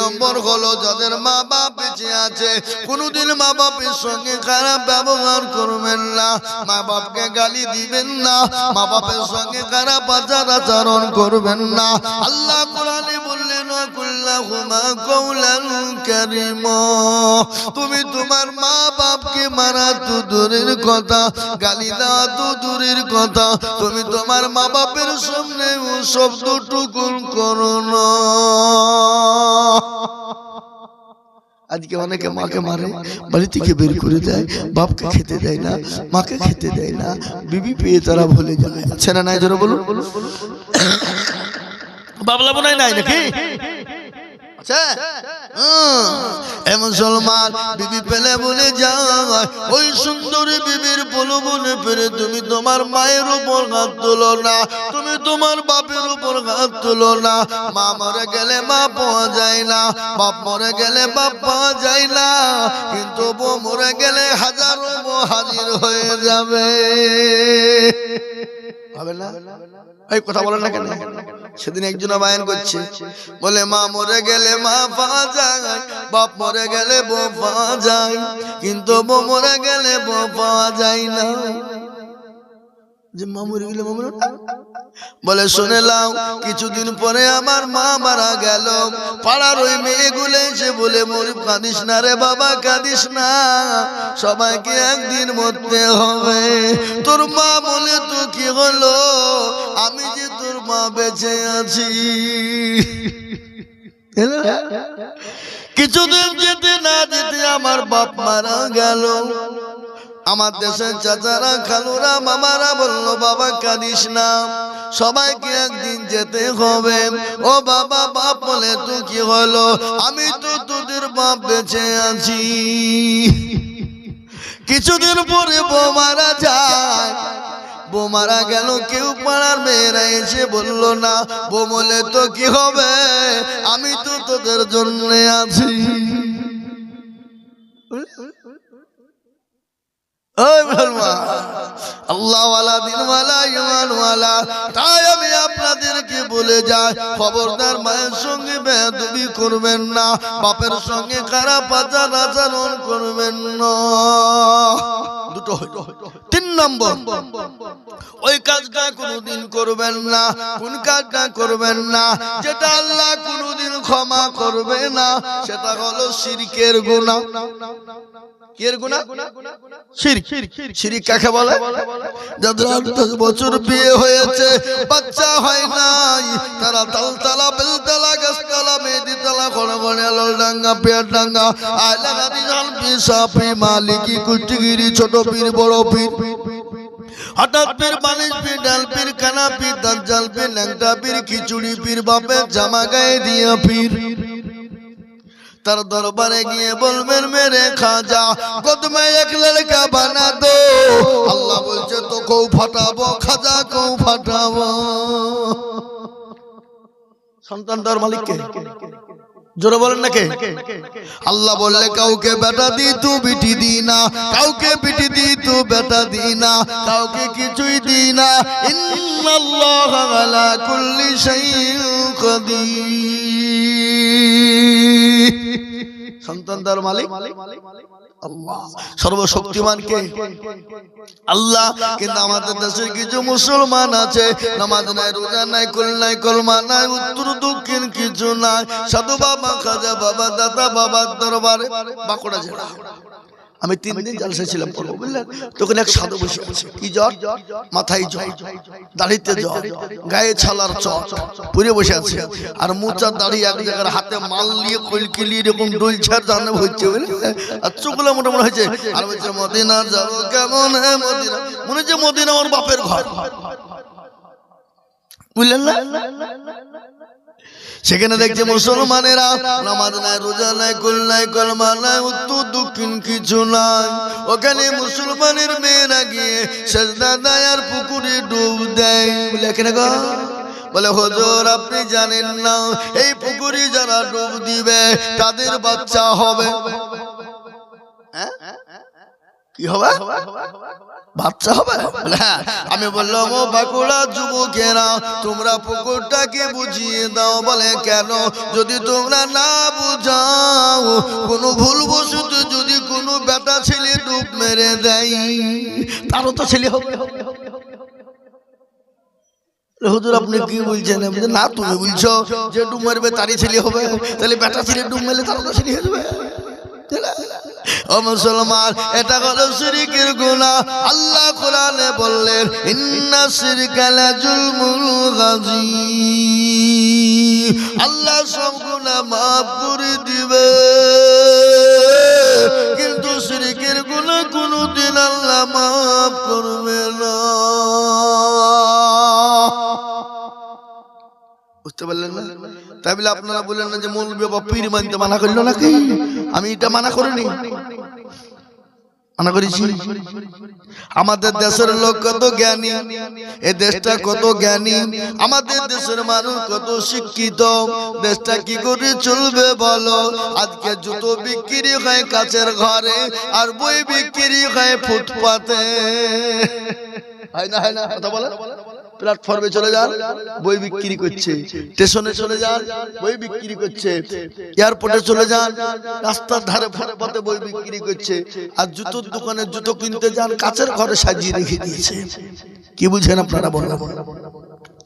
নম্বর হলো যাদের মা বাপ বেঁচে আছে। কোনোদিন মা বাপের সঙ্গে খারাপ ব্যবহার করবেন না। মা বাপকে গালি দিবেন না। মা বাপের সঙ্গে খারাপ আচার আচরণ করবেন না। আল্লাহ কোরআনে বললেন তুমি তোমার মা বাপকে মারা তো দূরের কথা, গালি দেওয়া তো দূরের কথা। তুমি তোমার মা বাপের সামনে ও শব্দটুকু করো না। আজকে অনেকে মাকে মারে বাড়ি থেকে বের করে দেয় বাপকে খেতে দেয় না মাকে খেতে দেয় না বিবি পেয়ে তারা ভুলে যায়। আচ্ছা না নাই জোরে বলুন? বাবলা বোনাই নাই নাকি? তুমি তোমার মায়ের উপর হাত তুলো না, তুমি তোমার বাপের উপর হাত তুলো না। মা মরে গেলে মা পাওয়া যায় না, বাপ মরে গেলে বাপ পাওয়া যায় না, কিন্তু বউ মরে গেলে হাজারো বউ হাজির হয়ে যাবে। এই কথা বলেন না কেন? সেদিন একজন বায়ন করছে, বলে, মা মরে গেলে মা পা যায়, বাপ মরে গেলে বউ পাওয়া যায়, কিন্তু বউ মরে গেলে বউ পাওয়া যায় না। যে মা মরে গেলে মা বলে শুনেলাম কিছুদিন পরে আমার মা মারা গেল। পাড়ার ওই মেয়েগুলো এসে বলে মরি কাঁদিস না রে বাবা কাঁদিস না। সবাইকে একদিন মরতে হবে। তোর মা বলে তো কি হলো? আমি যে তোর মা বেঁচে আছি। কিছুদিন যেতে না যেতে আমার বাপ মারা গেল। আমার দেশের চাচারা খালুরা মামারা বলল বাবা কাঁদিস না। সবাইকে একদিন যেতে হবে। ও বাবা বাপ বলে তো কি হলো? আমি তো তোদের বাপ বেঁচে আছি। কিছুদিন পরে বউ মারা যায়। বোমারা গেল কেউ পাড়ার মেয়েরা এসে বলল না বউ বলে তো কি হবে? আমি তো তোদের জন্য আছি। ওই আল্লাহওয়ালা, দিনওয়ালা ইমানওয়ালা বলে খবরদার মায়ের সঙ্গে করবেন না, বাপের সঙ্গে খারাপ আচার আচরণ করবেন না। তিন নম্বর, ওই কাজটা করবেন না, কোন কাজটা করবেন না, যেটা আল্লাহ কোনোদিন ক্ষমা করবে না, সেটা হলো শিরকের গুণা কিয়ের গুণা শিরক। শিরিক কাকে বলে? যাদের আট দশ বছর বিয়ে হয়েছে বাচ্চা হয় নাই তারা তালতলা বেলতলা গাছতলা মেহেদিতলা ঘন ঘনে ডাঙ্গা পেয়ার ডাঙ্গা আয়লা গাদি মালিকি ছোট পীর বড় পীর। হঠাৎ পীর বালিশ পীর ডাল পীর কানা পীর দাজ্জাল পীর ল্যাংটা পীর খিচুড়ি পীর বাপের জামা গায়ে দিয়া পীর। তার দরবারে গিয়ে বলবেন, মেরে খাজা কদমে এক লড়কা বানা দো। আল্লাহ বলছে, তো কৌ ফাটাবো, খাজা কৌ ফাটাবো। সন্তান তার মালিককে? জোরে বলেন নাকি আল্লাহ বললে, কাউকে বেটা দি তু, বিটি দি না। কাউকে বিটি দি তু, বেটা দি না। কাউকে কিছুই দি না। ইন্নাল্লাহ আলা কুল্লি শাইইন কাদির। সন্তান তার মালিক? আল্লাহ। সর্বশক্তিমান কে আল্লাহ কিন্তু আমাদের দেশে কিছু মুসলমান আছে নামাজ নাই রোজা নাই কুল নাই কলমা নাই উত্তর দক্ষিণ কিছু নাই। সাধু বাবা খাজা বাবা দাদা বাবার দরবারে বাঁকুড়া জেলা। আমি তিন দিন জালসা ছিলাম পড়ব বুঝলেন তখন এক সাধু বসে আছে কি জ্বর? মাথায় জ্বর। দাড়িতে জ্বর। গায়ে ছালার চর পুরে বসে আছে। আর মোচার দাড়ি এক জায়গার হাতে মাল নিয়ে কলকি নিয়ে এরকম ডলছার জানে হচ্ছে বুঝলেন আর চোখগুলো মোটামুটি হয়েছে। আর বলছে মদিনা যাব কেমন মদিনা? মনে হচ্ছে মদিনা আমার বাপের ঘর। বুঝলেন না? সেখানে দেখছে মুসলমানেরা নামাজ নাই রোজা নাই কুল নাই কলমা নাই উত্তর দক্ষিণ কিছু নাই ওখানে মুসলমানের মেয়েরা গিয়ে সেজদা দেয় আর পুকুরে ডুব দেয় বলে গো বলে হজর আপনি জানেন না এই পুকুরে যারা ডুব দিবে তাদের বাচ্চা হবে হ্যাঁ? কি হবে বাচ্চা হবে? হ্যাঁ। আমি বললাম, ও বাঁকুড়া যুবকেরা, তোমরা পুকুরটাকে বুঝিয়ে দাও। বলে, কেন? যদি তোমরা না বুঝাও, কোনো বসত যদি কোনো বেটা ছেলে ডুব মেরে দেয়, তারও তো ছেলে হবে। হুজুর, আপনি কি বলছেন? না, তুমি বলছো যে ডুব মারবে তারই ছেলে হবে। তাহলে বেটা ছেলে ডুব মেলে তারও তো ছেলে হয়ে যাবে। ও মুসলমান, এটা হলো শিরিকের গুনাহ। আল্লাহ কোরআনে বললেন, ইন্না শিরকা লাজুলমুল গাযীম আল্লাহ সব গুনাহ maaf করে দিবে। কিন্তু শিরিকের গুনাহ কোনোদিন আল্লাহ maaf করবে না। বুঝতে পারলেন না? তাই বলে আপনারা বললেন না যে মৌলবী বাবা পীর মানতে মানা করল নাকি? আমি এটা মানা করিনি। মানা করেছি। আমাদের দেশের লোক কত জ্ঞানী, এ দেশটা কত জ্ঞানী, আমাদের দেশের মানুষ কত শিক্ষিত, দেশটা কি করে চলবে বলো? আজকে জুতো বিক্রি হয় কাছের ঘরে, আর বই বিক্রি হয় ফুটপাতে। হয় না হয় না, কথা বলে প্ল্যাটফর্মে চলে যান বই বিক্রি করছে। স্টেশনে চলে যান বই বিক্রি করছে। এয়ারপোর্টে চলে যান রাস্তার ধারে ফুটপাতে বই বিক্রি করছে। আর জুতোর দোকানে জুতো কিনতে যান কাছের ঘরে সাজিয়ে রেখে দিয়েছে। কি বুঝেন আপনারা বলেন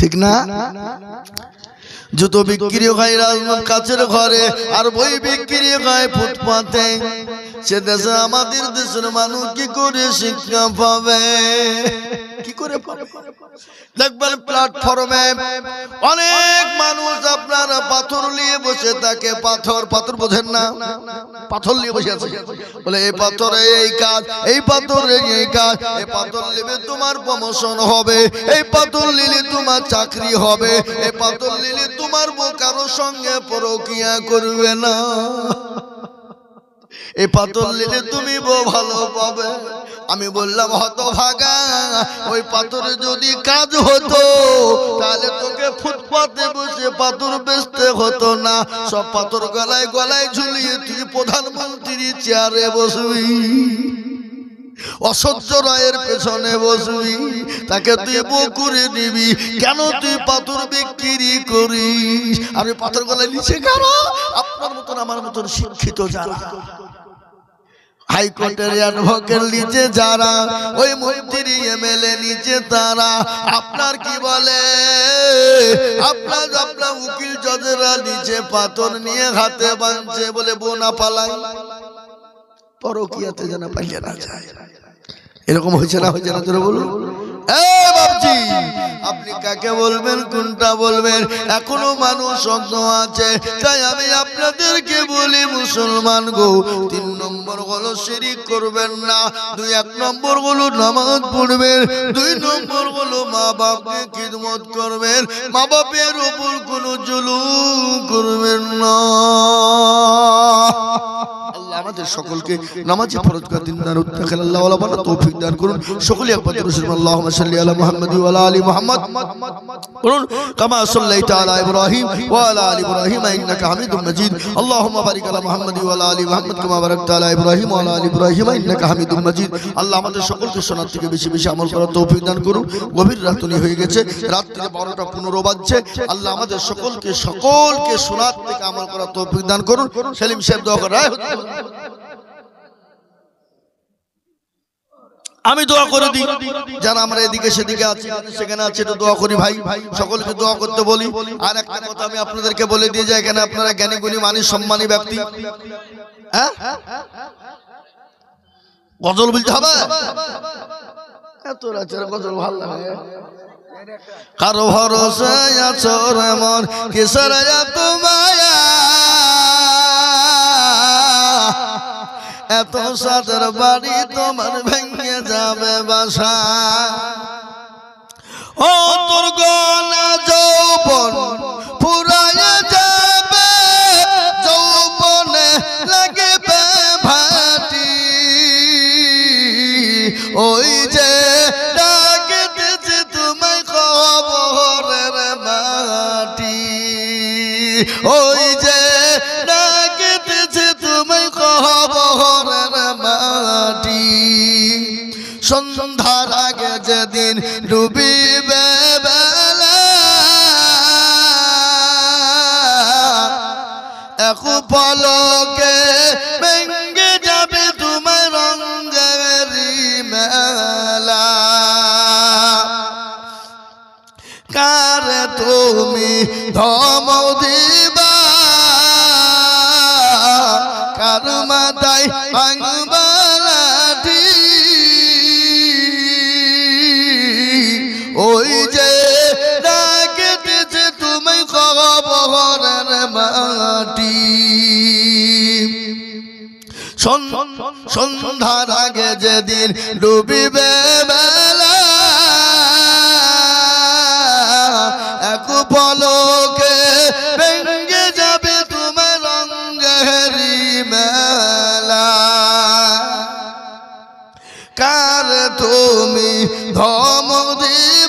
ঠিক না? জুতো বিক্রি হয় রাজনাথ কাছের ঘরে আর বই বিক্রি হয় ফুটপাতে। সে দেশে আমাদের দেশের মানুষ কি করে শিক্ষা পাবে? কি করে দেখবেন প্ল্যাটফর্মে অনেক মানুষ আপনার পাথর নিয়ে বসে থাকে। পাথর পাথর বোঝেন না? পাথর নিয়ে বসে আছে। বলে এই পাথরে এই কাজ এই পাথরে এই কাজ এই পাথর নিলে তোমার প্রমোশন হবে এই পাথর নিলে তোমার চাকরি হবে এই পাথর নিলে তোমার কারোর সঙ্গে পরকিয়া করবে না। এই পাথর নিলে তুমি ভালো পাবে। আমি বললাম হত ভাগা ওই পাথরে যদি কাজ হতো তাহলে তোকে ফুটপাতে বসে পাথর বেচতে হতো না। সব পাথর গলায় গলায় ঝুলিয়ে তুই প্রধানমন্ত্রী চেয়ারে বসবি। অসহ্য রায়ের পেছনে বসবি। তাকে তুই বউ করে নিবি। কেন তুই পাথর বিক্রি করিস? আমি পাথর গলায় নিচে কেন আপনার মতন, আমার মতন শিক্ষিত যারা, হাইকোর্টের অ্যাডভোকেট নিচে যারা, ওই মন্ত্রী এমএলএ নিচে তারা, আপনার কি বলে? আপনার আপনার উকিল জজেরা নিচে পাথর নিয়ে হাতে বাঁধছে বলে বোনা পালাই। পরকিয়াতে যেন পাইলে না যায়। এরকম হয়েছে না হয়েছে না তোরা বলুন? বাবজি, আপনি কাকে বলবেন কোনটা বলবেন? এখনও মানুষ অজ্ঞ আছে তাই আমি আপনাদেরকে বলি মুসলমান গো তিন নম্বর হলো শিরিক করবেন না দুই এক নম্বর হলো নামাজ পড়বেন দুই নম্বর হলো মা বাপকে খিদমত করবেন মা বাপের উপর কোনো জুলুম করবেন না। আল্লাহ আমাদের সকলকে নামাজি ফরজ করে দিন দান উত্তাকাল আল্লাহ ওয়ালা বানা তৌফিক দান করুন। সকলে একবার রাসূল আল্লাহুম্মা সাল্লি আলা মুহাম্মাদ ওয়া আলা আলি মুহাম্মাদ। করুন কামা সাল্লাইতা আলা ইব্রাহিম ওয়া আলা আলি ইব্রাহিম ইন্নাকা হামিদুম মাজিদ। আল্লাহুম্মা বারিক আলা মুহাম্মাদ ওয়া আলা আলি মুহাম্মাদ কামা বারাকতা আলা ইব্রাহিম ওয়া আলা আলি ইব্রাহিম ইন্নাকা হামিদুম মাজিদ। আল্লাহ আমাদের সকলকে শোনার থেকে বেশি বেশি আমল করার তৌফিক দান করুন। গভীর রাতনি হয়ে গেছে রাত থেকে বারোটা পনেরো বাজছে। আল্লাহ আমাদের সকলকে সকলকে শোনার থেকে আমল করার তৌফিক দান করুন। সেলিম সাহেব দোয়া রায় হতে। আমি দোয়া করে দিই। যারা আমরা এদিকে সেদিকে আছি, সেখানে আছে একটু দোয়া করি ভাই। সকলকে দোয়া করতে বলি। আর একটা কথা আমি আপনাদেরকে বলে দিয়ে যাই, এখানে আপনারা জ্ঞানী, গুণী, মানি, সম্মানী ব্যক্তি। হ্যাঁ? গজল বলতে হবে? এত রাতের গজল ভালো লাগে। কারও ভরসা আছো রে মন, কিসের এত এত সাদের বাড়ি তোমার ভেঙে যাবে বাসা। ও তোর গলা যৌবন যাবে ওই যে খবরের ওই যে ডুবিবে বেলা এক পলকে ভেঙ্গে যাবে তোমার রঙ্গেরি মেলা। কার তুমি ধম দিবা? কার মাতাই ভাঙবালাটি ওই যে ডাকেতেছে তুমি সন্ধ্যার আগে যেদিন ডুবিবে এক পলকে ভেঙ্গে যাবে তোমার রঙ্গেরি মেলা। কার তুমি ধম দিবা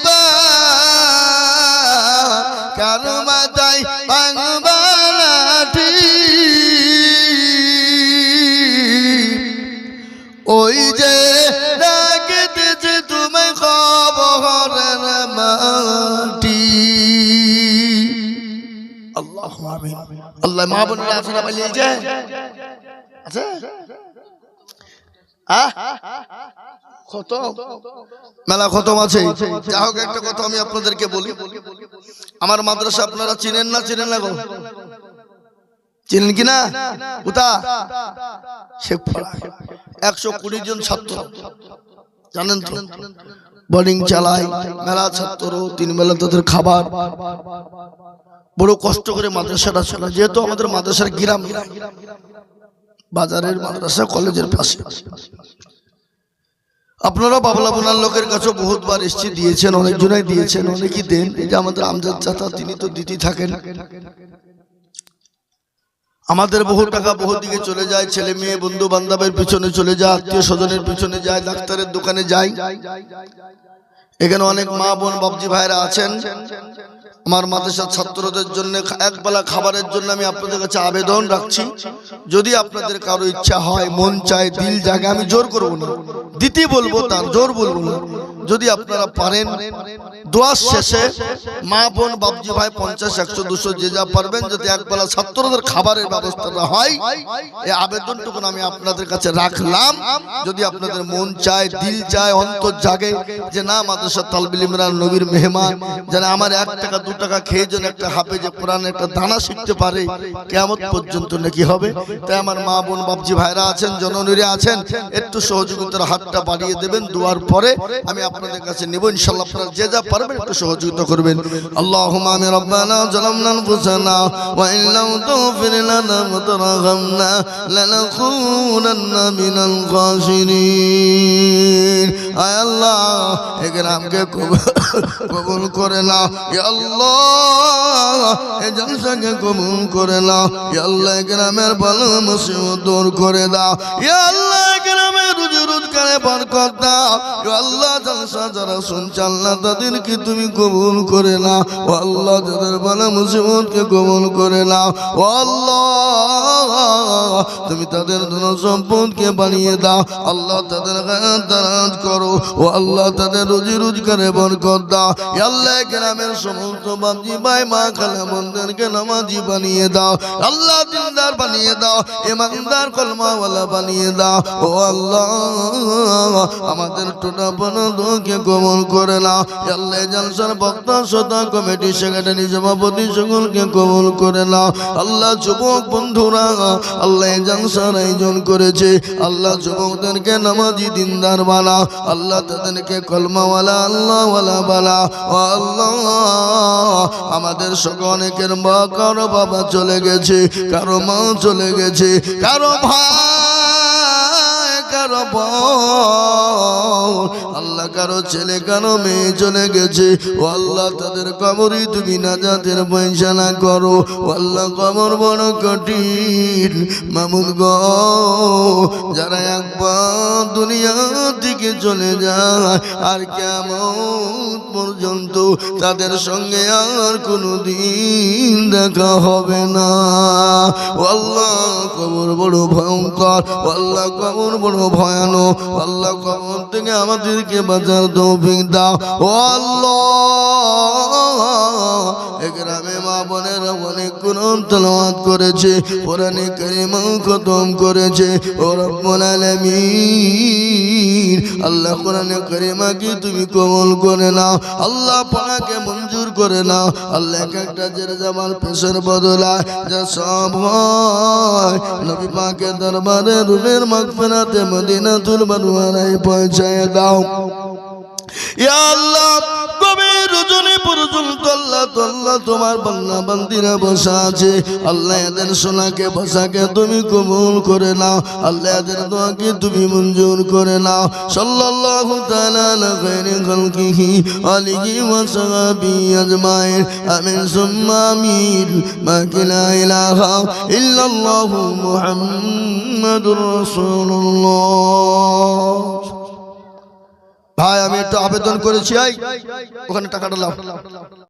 মাতাই বাংবালাটি ওই যে ডাকিতেছে তুমি খবরের মাটি। আল্লাহ আল্লাহ মা বোনেরা পালিয়েছে আছে? আহ? মেলা খতম আছে যা হোক, একটা কথা আমি আপনাদেরকে বলি। আমার মাদ্রাসা আপনারা চিনেন না চিনেন না গো? চিনেন কি না? শেখপাড়া একশো কুড়ি জন ছাত্র। জানেন তো? বোর্ডিং চালায়, মেলা ছাত্র তিন বেলা তাদের খাবার। বড় কষ্ট করে মাদ্রাসাটা চালায় যেহেতু আমাদের মাদ্রাসার গ্রাম, বাজারের মাদ্রাসা, কলেজের পাশে। আপনারা বাবলা বোনার লোকের কাছে বহুতবার এসছি, দিয়েছেন, অনেকজনাই দিয়েছেন, অনেকই দেন। এটা আমাদের আমজাদ চাতা তিনি তো দিতেই থাকেন। আমাদের বহু টাকা বহু দিকে চলে যায়, ছেলে মেয়ে বন্ধু বান্ধবের পিছনে চলে যায় আত্মীয় স্বজনের পিছনে যায়, ডাক্তারের দোকানে যায়। এখানে অনেক মা বোন বাবজি ভাইরা আছেন। আমার মাদ্রাসার ছাত্রদের জন্য একবেলা খাবারের জন্য আমি আপনাদের কাছে আবেদন রাখছি। যদি আপনাদের কারও ইচ্ছা হয়, মন চায়, দিল জাগে, আমি জোর করব না। দিতে বলব, তার জোর বলব না। যদি আপনারা পারেন, দোয়ার শেষে মা বোন বাবজি ভাই পঞ্চাশ, একশো, দুশো, যে যা পারবেন, যদি একবেলা ছাত্রদের খাবারের ব্যবস্থাটা হয়, এই আবেদনটুকু আমি আপনাদের কাছে রাখলাম। যদি আপনাদের মন চায়, দিল চায়, অন্তর জাগে যে না মাদ্রাসা তালবিল ইমরান নবীর মেহমান যেন আমার এক টাকা, দু টাকা খেয়ে যেন একটা হাফে যে কোরআন একটা দানা শিখতে পারে কেমন পর্যন্ত নাকি হবে? তাই আমার মা বোন বাবজি ভাইরা আছেন, জননীরা আছেন, একটু সহযোগিতার হাতটা বাড়িয়ে দেবেন, দুয়ার পরে আমি আপনাদের কাছে নেব, ইনশাল্লাহ আপনারা যে যা পারবেন একটু সহযোগিতা করবেন। আল্লাহুম্মা আমি রব্বানা জালামনা ইন লাম তাগফির লানা ওয়া তারহামনা লানাকুনান্না মিনাল আয় আল্লাহ এই গ্রামকে কবুল করে ইয়া আল্লাহ জলসাকে কবুল করে ইয়া আল্লাহ গ্রামের ভালো মুসিবত দূর করে দাও আল্লাহ তুমি কবুল করে নাও আল্লাহ, যাদের ভালো মুসিবতকে কবুল করে নাও আল্লাহ, তুমি তাদের ধন সম্পদকে বানিয়ে দাও। আল্লাহ তাদের দারাজ করো। ও আল্লাহ তাদের রুজি রোজগারে বরকত দাও। আল্লাহ গ্রামের সমস্ত বাবজি ভাই, মা, খালা, বোনদেরকে নামাজি বানিয়ে দাও। আল্লাহ দিনদার বানিয়ে দাও, ইমানদার, কলমাওয়ালা বানিয়ে দাও। ও আল্লাহ, আমাদের টোটা বনদকে কবল করে নাও। আল্লাহ জলসার বক্তা শ্রোতা কমিটি, সেক্রেটারি, সভাপতি সকলকে কবল করে নাও। আল্লাহ যুবক বন্ধুরা, আল্লাহ জলসার আয়োজন করেছে। আল্লাহ যুবকদেরকে নামাজি দিনদার বানাও। আল্লাহ তাদেরকে কলমাওয়ালা, আল্লাহওয়ালা বালা, ও আল্লাহ, আমাদের সঙ্গে অনেকের মা, কারও বাবা চলে গেছে, কারও মা চলে গেছে, কারও ভাই। কারও আল্লাহ কারও ছেলে, কারও মেয়ে চলে গেছে। ও আল্লাহ, তাদের কবরই তুমি নাজাতের পয়সা না করো। ও আল্লাহ, কবর বড় কঠিন। মামুদ গ, যারা একবার দুনিয়া থেকে চলে যায়, আর কেমন পর্যন্ত তাদের সঙ্গে আর কোনো দিন দেখা হবে না। আল্লাহ, কবর বড় ভয়ঙ্কর। আল্লাহ, কবর বড় ভয়ানক। আল্লাহ কবর থেকে আমাদেরকে বাঁচার তৌফিক দাও। ও আল্লাহ। গ্রামে মা বোনেরা অনেক কোরআন তেলাওয়াত করেছে, কোরআনে কারিমাও খতম করেছে। ও রব্বুল আলামিন। আল্লাহ কোরআনে কারিমাকে তুমি কবুল করে নাও। আল্লাহ পড়াকে মঞ্জুর করে নাও। আল্লাহ এক একটা জেরে জামার পেশের বদলায়। যা সব হয়। নবী পাকে দরবারে রুমের মাগফিরাতে মদিনাতুল বানুয়ারায় পৌঁছায় দাও। আল্লাহ, গভীর রজনী পর্যন্ত আল্লাহ তো তোমার বান্না বসা আছে। আল্লাহ এদের সোনাকে বসাকে তুমি কবুল করে নাও। আল্লাহ এদের তুমি মঞ্জুর করে নাও। সাল্লাল্লাহু তাআলা আলা খাইরি খালকিহি, আলিহি ওয়া সাহাবিহি আজমাইন। আমিন, সুম্মা আমিন। মা লা ইলাহা ইল্লাল্লাহু মুহাম্মাদুর রাসূলুল্লাহ। ভাই আমি একটু আবেদন করেছি ওখানে টাকাটা লাভ